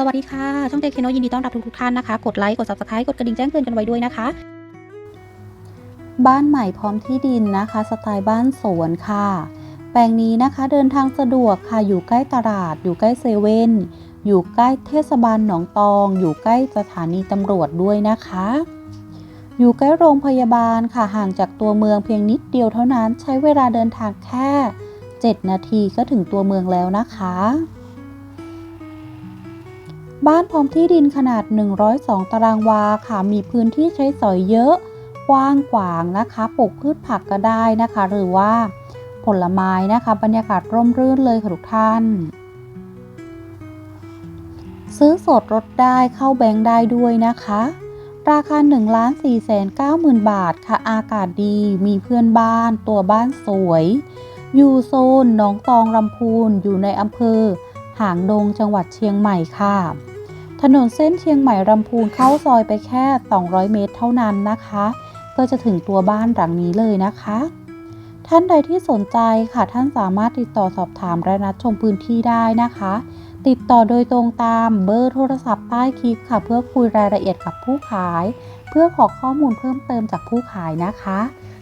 สวัสดีค่ะ ช่องเจคเคโนยินดีต้อนรับทุกๆท่านนะคะ กดไลค์ กด subscribe กดกระดิ่งแจ้งเตือนกันไว้ด้วยนะคะ บ้านใหม่พร้อมที่ดินนะคะ สไตล์บ้านสวนค่ะ แปลงนี้นะคะเดินทางสะดวกค่ะ อยู่ใกล้ตลาด อยู่ใกล้เซเว่น อยู่ใกล้เทศบาลหนองตอง อยู่ใกล้สถานีตำรวจด้วยนะคะ อยู่ใกล้โรงพยาบาลค่ะ ห่างจากตัวเมืองเพียงนิดเดียวเท่านั้น ใช้เวลาเดินทางแค่ 7 นาทีก็ถึงตัวเมืองแล้วนะคะ บ้านพร้อมที่ดินขนาด 102 ตารางวาค่ะ มีพื้นที่ใช้สอยเยอะ กว้างขวางนะคะ ปลูกพืชผักก็ได้นะคะ หรือว่าผลไม้นะคะ บรรยากาศร่มรื่นเลยค่ะทุกท่าน ซื้อสดลดได้เข้าแบงค์ได้ด้วยนะคะ ราคา1 4 9 0 0 0 0บาทค่ะ อากาศดี มีเพื่อนบ้าน ตัวบ้านสวย อยู่โซนหนองตองลำพูน อยู่ในอำเภอหางดงจังหวัดเชียงใหม่ค่ะ ถนนเส้นเชียงใหม่ลำพูนเข้าซอยไปแค่ 200 เมตรเท่านั้นนะคะ ก็จะถึงตัวบ้านหลังนี้เลยนะคะ ท่านใดที่สนใจค่ะท่านสามารถติดต่อสอบถามและนัดชมพื้นที่ได้นะคะ ติดต่อโดยตรงตามเบอร์โทรศัพท์ใต้คลิปค่ะ เพื่อคุยรายละเอียดกับผู้ขาย เพื่อขอข้อมูลเพิ่มเติมจากผู้ขายนะคะ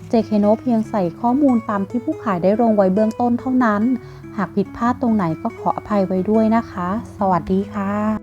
เจเคโนเพียงใส่ข้อมูลตามที่ผู้ขายได้ลงไว้เบื้องต้นเท่านั้น หากผิดพลาดตรงไหนก็ขออภัยไว้ด้วยนะคะ สวัสดีค่ะ